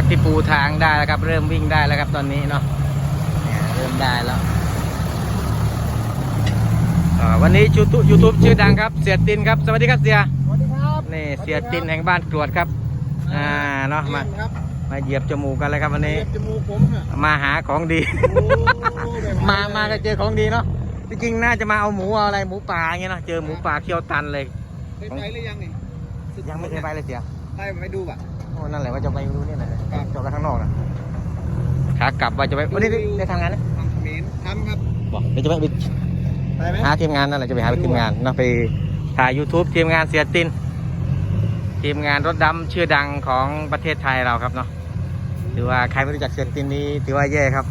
จากที่ปูทางได้แล้วครับ เริ่มวิ่งได้แล้วครับตอนนี้เนาะเนี่ยเริ่มได้แล้วอ่าวันนี้ยูทูบยูทูบชื่อดังครับ เสียตินครับ สวัสดีครับเสียสวัสดีครับนี่เสียตินแห่งบ้านกรวดครับอ่าเนาะมาครับมาเหยียบจมูกกันเลยครับวันนี้เจ็บจมูกผมอะมาหาของดีโอ้แบบมามาก็เจอของดีเนาะจริงๆน่าจะมาเอาหมูเอาอะไรหมูป่าอย่างเงี้ยเนาะเจอหมูป่าเคี่ยวตันเลยเคยไปหรือยังนี่ยังไม่เคยไปเลยเสียไปไปดูป่ะโอ้ นั่นแหละว่าจะไปดูนี่แหละครับจบไปข้างนอกนะขากลับว่าจะไปวันนี้ได้ได้ทำงานไหมทำเขมรทำครับบอกเดี๋ยวจะไปไปไหมหาทีมงานนั่นแหละจะไปหาทีมงานเนาะไปถ่าย YouTube ทีมงานเสียติน ทีมงานรถดำชื่อดังของประเทศไทยเราครับเนาะถือว่าใครไม่รู้จักเสียตินนี้ถือว่าแย่ครับ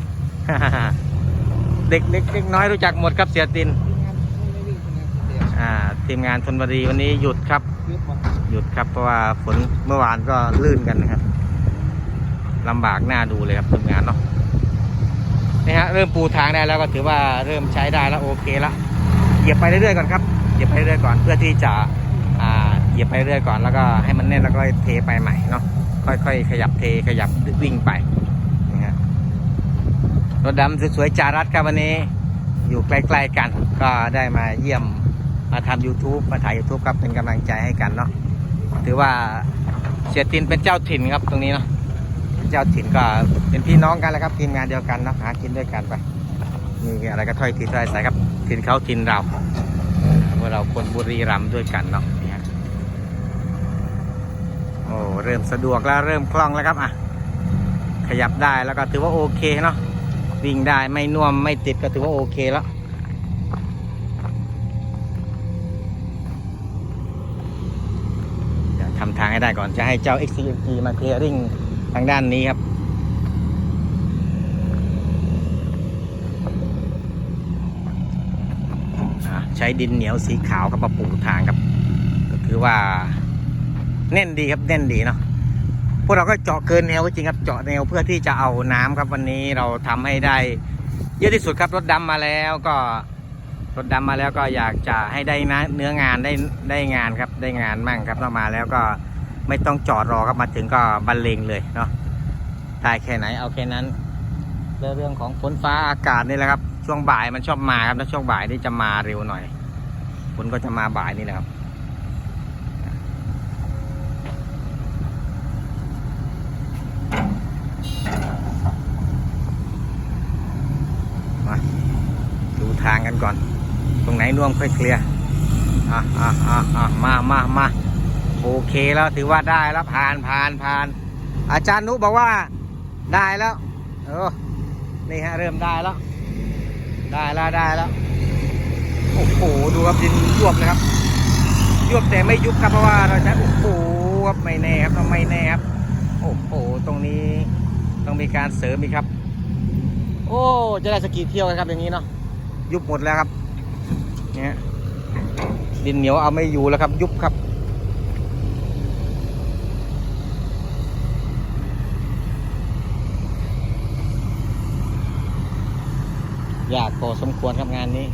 เด็กเด็กเด็กน้อยรู้จักหมดครับเสียตินทีมงานไม่ได้วิ่งเป็นงานเดียวอ่าทีมงานธนบุรีวันนี้หยุดครับยุบป่ะ หยุดครับ เพราะว่าฝนเมื่อวานก็ลื่นกันนะครับลำบากหน้าดูเลยครับทีมงานเนาะนี่ฮะเริ่มปูทางได้แล้วก็ถือว่าเริ่มใช้ได้แล้วโอเคละเหยียบไปเรื่อยๆก่อนครับเหยียบไปเรื่อยๆก่อนเพื่อที่จะเหยียบไปเรื่อยๆก่อนแล้วก็ให้มันแน่นแล้วก็เทไปใหม่เนาะค่อยๆ ขยับเทขยับวิ่งไปนี่ฮะรถดำสวยๆจารัสครับวันนี้อยู่ใกล้ๆกันก็ได้มาเยี่ยมมาทำ YouTube มาถ่าย YouTube ครับเป็นกำลังใจให้กันเนาะ ถือว่าเสียตินเป็นเจ้าถิ่นครับตรงนี้เนาะเจ้าถิ่นก็เป็นพี่น้องกันแล้วครับทีมงานเดียวกันเนาะหากินด้วยกันไปมีอะไรก็ถ้อยทีถ้อยอายครับถิ่นเขาถิ่นเราพวกเราคนบุรีรัมย์ด้วยกันเนาะนี่ฮะโอ้เริ่มสะดวกแล้วเริ่มคล่องแล้วครับอะขยับได้แล้วก็ถือว่าโอเคเนาะวิ่งได้ไม่น่วมไม่ติดก็ถือว่าโอเคแล้ว เดี๋ยวทำทางให้ได้ก่อนจะให้เจ้า XCMG มาเคลียร์ริ่งทางด้านนี้ครับใช้ดินเหนียวสีขาวครับมาปูทางครับก็คือว่าแน่นดีครับแน่นดีเนาะพวกเราก็เจาะเกินแนวก็จริงครับเจาะแนวเพื่อที่จะเอาน้ำครับวันนี้เราทำให้ได้ เยอะที่สุดครับรถดำมาแล้วก็ รถดำมาแล้วก็อยากจะให้ได้นะเนื้องานได้ได้งานครับได้งานมั่งครับเรามาแล้วก็ไม่ต้องจอดรอครับมาถึงก็บรรเลงเลยเนาะได้แค่ไหนเอาแค่นั้นเรื่องของฝนฟ้าอากาศนี่แหละครับ ช่วงบ่ายมันชอบมาครับแล้วช่วงบ่ายนี่จะมาเร็วหน่อยฝนก็จะมาบ่ายนี่แหละครับมาดูทางกันก่อน ตรงไหนน่วมค่อยเคลียร์อะอะอะอะมามามาโอเคแล้วถือว่าได้แล้วผ่านผ่านผ่าน อาจารย์นุบอกว่าได้แล้วเออนี่ฮะเริ่มได้แล้ว ได้แล้วได้แล้วโอ้โหดูครับดินยวบเลยครับยวบแต่ไม่ยุบครับเพราะว่าเราใช้โอ้โหครับไม่แน่ครับต้องไม่แน่ครับโอ้โหตรงนี้ต้องมีการเสริมอีกครับ โอ้จะได้สกกีเที่ยวกันครับอย่างนี้เนาะยุบหมดแล้วครับ เนี่ยดินเหนียวเอาไม่อยู่แล้วครับ ยุบครับ ยากพอสมควรครับงานนี้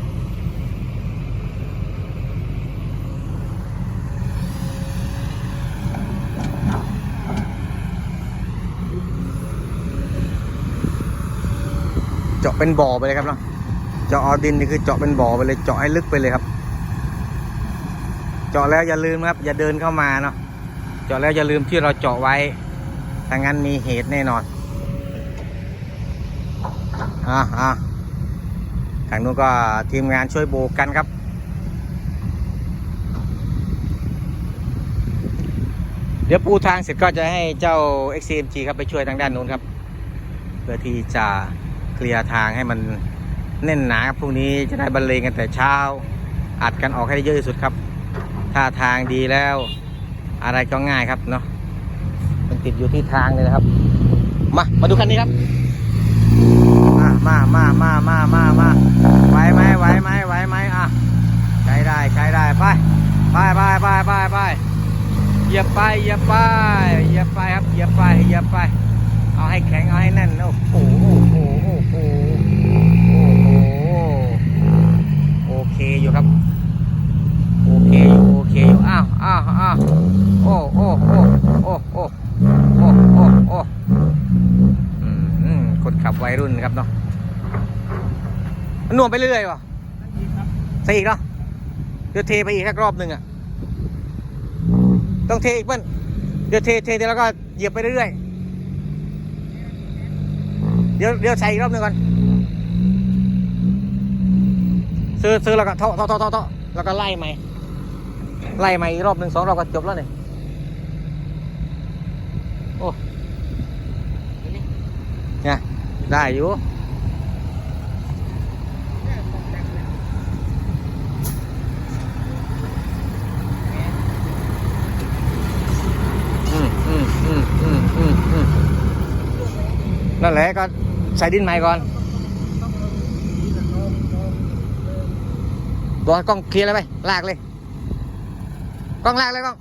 เจาะเป็นบ่อไปเลยครับเนาะ เจาะเอาดินนี่คือเจาะเป็นบ่อไปเลยเจาะให้ลึกไปเลยครับ เจาะแล้วอย่าลืมครับ อย่าเดินเข้ามาเนาะเจาะแล้วอย่าลืมที่เราเจาะไว้ถ้างั้นมีเหตุแน่นอนอะอะทางนู้นก็ทีมงานช่วยโบกกันครับเดี๋ยวปูทางเสร็จก็จะให้เจ้า XCMG ครับไปช่วยทางด้านนู้นครับ เพื่อที่จะเคลียร์ทางให้มัน แน่นหนาครับพรุ่งนี้จะได้บรรเลงกันแต่เช้า อัดกันออกให้ได้เยอะที่สุดครับถ้าทางดีแล้ว อะไรก็ง่ายครับเนาะมันติดอยู่ที่ทางเลยนะครับ มามาดูคันนี้ครับ มามามามามามามาไหวไหมไหวไหมไหวไหมอะใช้ได้ใช้ได้ไปไปไปไปไปไปเหยียบไปเหยียบไปเหยียบไปครับเหยียบไปเหยียบไป เอาให้แข็งเอาให้แน่นโอ้โหโอ้โหโอ้โหโอ้โหโอเคอยู่ครับ โอเคอยู่โอเค อ้าวอ้าวอ้าวโอ้โอ้โอ้โอ้โอ้โอ้โอ้โอ้ยรุ่นครับเนาะมันหน่วงไปเรื่อยๆวะใส่อีกเนาะเดี๋ยวเทไปอีกสักรอบหนึ่งอะ ต้องเทอีกเปิ้ลเดี๋ยวเทเทเทแล้วก็เหยียบไปเรื่อยๆ เดี๋ยวเดี๋ยวใส่อีกรอบหนึ่งก่อนซื้อซื้อแล้วก็เทาะเทาะเทาะเทาะแล้วก็ไล่ใหม ไล่ใหม่อีกรอบหนึ่งสองรอบก็จบแล้วเนี่ยโอ้เนี่ยได้อยู่อืมอืมอืมอืมอืมนั่นแหละก็ใส่ดินใหม่ก่อนบอกกล้องเคลียร์เลยไป ลากเลย กล้องลากเลยกล้อง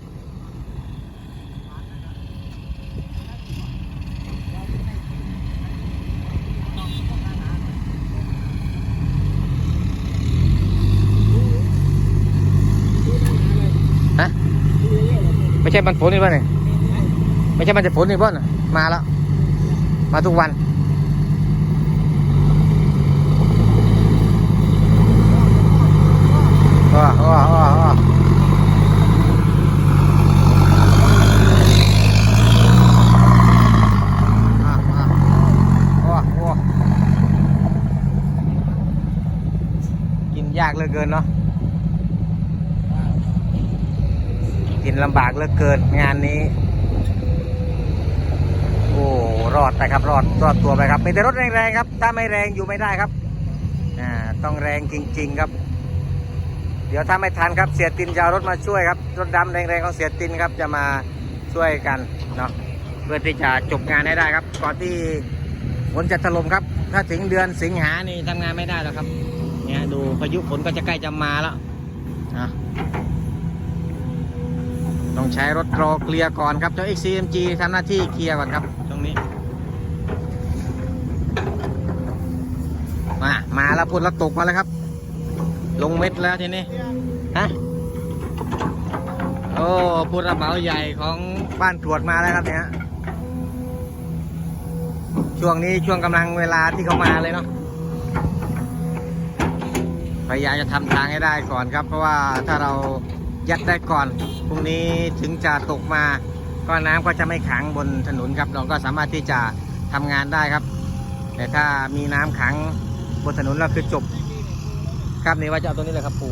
ฮะไม่ใช่มันฝนนี่ป่ะเนี่ยไม่ใช่มันจะฝนนี่ป่ะน่ะมาแล้ว มาทุกวัน ว้าวว้าวว้าวว้าวอะอะว้าวว้าวกิน ยากเหลือเกินเนาะกินลำบากเหลือเกินงานนี้ โอ้รอดไปครับรอดรอดตัวไปครับมีแต่รถแรงๆครับ ถ้าไม่แรงอยู่ไม่ได้ครับอ่าต้องแรงจริง ๆครับ เดี๋ยวถ้าไม่ทันครับเสียตินจะเอารถมาช่วยครับรถดำแรงๆของเสียตินครับจะมาช่วยกันเนาะเพื่อที่จะจบงานให้ได้ครับ ก่อนที่ฝนจะถล่มครับ ถ้าถึงเดือนสิงหานี่ทำงานไม่ได้แล้วครับ เนี่ยดูพายุฝนก็จะใกล้จะมาแล้วนะต้องใช้รถรอเคลียร์ก่อนครับเจ้า XCMG ทำหน้าที่เคลียร์ก่อนครับตรงนี้ มา มาแล้วพูดแล้วตกมาแล้วครับ ลงเม็ดแล้วทีนี้ฮะโอ้ผู้รับเหมาใหญ่ของบ้านตรวจมาแล้วครับเนี่ยช่วงนี้ช่วงกำลังเวลาที่เขามาเลยเนาะ ยายามจะทำทางให้ได้ก่อนครับ เพราะว่าถ้าเรายัดได้ก่อนพรุ่งนี้ถึงจะตกมา ก็น้ำก็จะไม่ขังบนถนนครับเราก็สามารถที่จะทำงานได้ครับ แต่ถ้ามีน้ำขังบนถนนเราคือจบ ครับนี่ว่าจะเอาตัวนี้เลยครับปู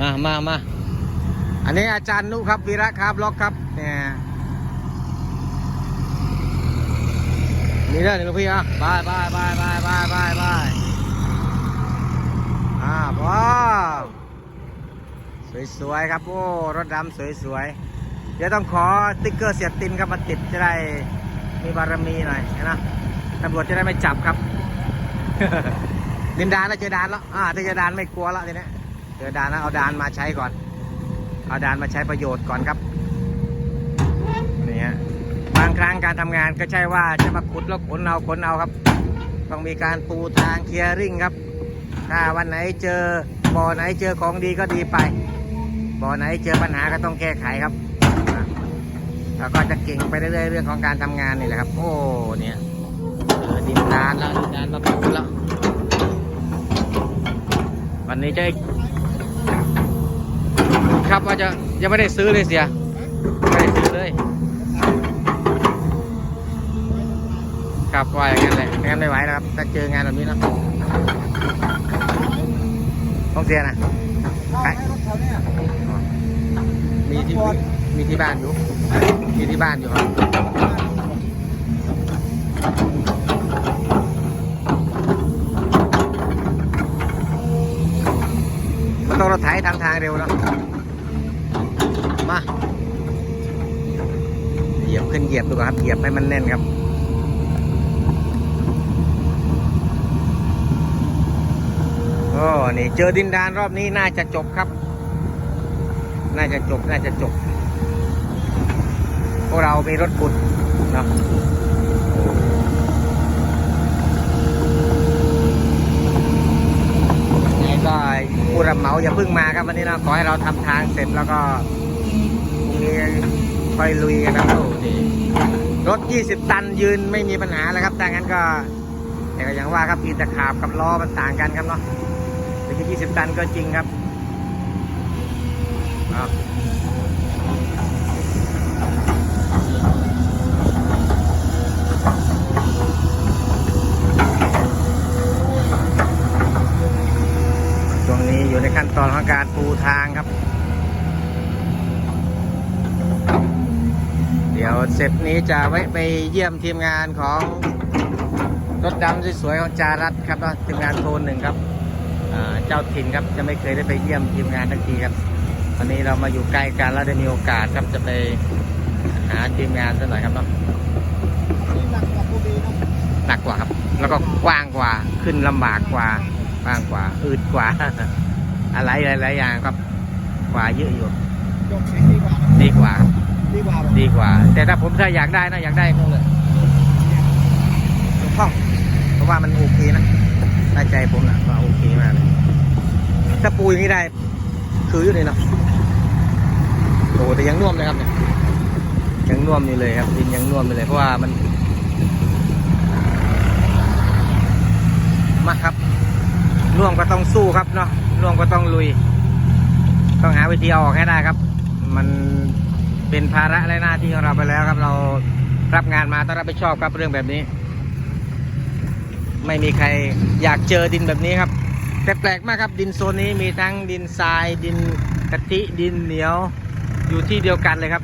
มามามาอันนี้อาจารย์นุครับวีระครับล็อกครับเนี่ย นี่เด้อนี่ลูกพี่อะบายบายบายบายบายบายบายอ่าว้าวสวยๆครับ โอ้ รถดำสวยๆ เดี๋ยวต้องขอติ๊กเกอร์เสียตินครับมาติดจะได้มีบารมีหน่อยนะตำรวจจะได้ไม่จับครับดินดานแล้วเจอดานแล้ว อ่าถ้าเจอดานไม่กลัวแล้วทีนี้เจอดานแล้วเอาดานมาใช้ก่อน เอาดานมาใช้ประโยชน์ก่อนครับ นี่ฮะ บางครั้งการทำงานก็ใช่ว่าจะมาขุดแล้วขนเอาขนเอาครับ ต้องมีการปูทางเคลียร์ริ่งครับ ถ้าวันไหนเจอบ่อไหนเจอของดีก็ดีไป บ่อไหนเจอปัญหาก็ต้องแก้ไขครับแล้วก็จะเก่งไปเรื่อยๆเรื่องของการทำงานนี่แหละครับ โอ้เนี่ยดินดานแล้วดินดานมาปูแล้ว วันนี้จะครับว่าจะยังไม่ได้ซื้อเลยเสียไม่ได้ซื้อเลย ครับว่าอย่างนั้นแหละไม่งั้นไม่ไหวนะครับ ถ้าเจองานแบบนี้นะต้องเสียนะให้รถแถวเนี้ยมีที่มีที่บ้านอยู่ มีที่บ้านอยู่ครับมันต้องรถไถทำทางเร็วแล้วมาเหยียบขึ้นเหยียบดูก่อนครับ เหยียบให้มันแน่นครับ โอ้ นี่เจอดินดานรอบนี้น่าจะจบครับ น่าจะจบ น่าจะจบพวกเรามีรถขุดเนาะงไงก็ผู้รับเหมาอย่าเพิ่งมาครับวันนี้นะขอให้เราทำทางเสร็จแล้วก็พรุ่งนี้ค่อยลุยกันครับรถ 20 ตันยืนไม่มีปัญหาแล้วครับแต่งั้นก็แต่ก็อย่างว่าครับอีตะขาบกับล้อมันต่างกันครับเนาะ แต่ที่20 ตันก็จริงครับเอาช่วงนี้อยู่ในขั้นตอนของการปูทางครับ เดี๋ยวเสร็จนี้จะไว้ไปเยี่ยมทีมงานของรถดำสวยๆของจารัตครับทีมงานโทนหนึ่งครับ เจ้าถิ่นครับจะไม่เคยได้ไปเยี่ยมทีมงานทักทีครับวันนี้เรามาอยู่ใกล้กันแล้วได้มีโอกาสครับจะไปหาทีมงานสักหน่อยครับเนาะนี่หนักกว่าโคบีนะหนักกว่าครับ แล้วก็กว้างกว่าขึ้นลำบากกว่ากว้างกว่าอืดกว่า อะไรหลายๆอย่างครับกว่าเยอะอยู่ยกเสียงดีกว่านะดีกว่าครับดีกว่าแบบดีกว่า แต่ถ้าผมถ้าอยากได้นะอยากได้ก็เลยถูกต้องเพราะว่ามันโอเคนะ ได้ใจผมนะว่าโอเคมากเลยถ้าปูอย่างนี้ได้ คืออยู่เลยเนาะโอ้แต่ยังน่วมเลยครับเนี่ยยังน่วมอยู่เลยครับดินยังน่วมอยู่เลยเพราะว่ามันมาครับน่วมก็ต้องสู้ครับเนาะน่วมก็ต้องลุย ต้องหาวิธีออกให้ได้ครับ มันเป็นภาระและหน้าที่ของเราไปแล้วครับ เรารับงานมาต้องรับผิดชอบครับเรื่องแบบนี้ ไม่มีใครอยากเจอดินแบบนี้ครับแต่แปลกมากครับดินโซนนี้มีทั้งดินทราย ดินกะทิดินเหนียวอยู่ที่เดียวกันเลยครับ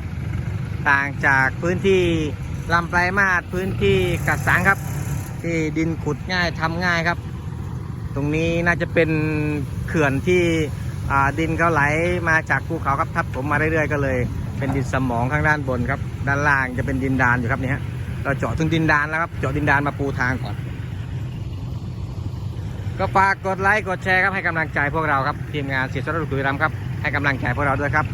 ต่างจากพื้นที่ลำปลายมาศพื้นที่กัดสังครับ ที่ดินขุดง่ายทำง่ายครับ ตรงนี้น่าจะเป็นเขื่อนที่ดินเขาไหลมาจากภูเขาครับทับผมมาเรื่อยๆก็เลย เป็นดินสมองข้างด้านบนครับ ด้านล่างจะเป็นดินดานอยู่ครับนี่ฮะเราเจาะถึงดินดานแล้วครับเจาะดินดานมาปูทางก่อน ก็ฝากกดไลค์กดแชร์ครับให้กำลังใจพวกเราครับทีมงานเสียสระดุคุยรำครับให้กำลังใจพวกเราด้วยครับ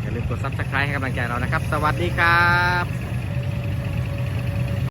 อย่าลืมกดซับสไครต์ให้กำลังใจเรานะครับ สวัสดีครับ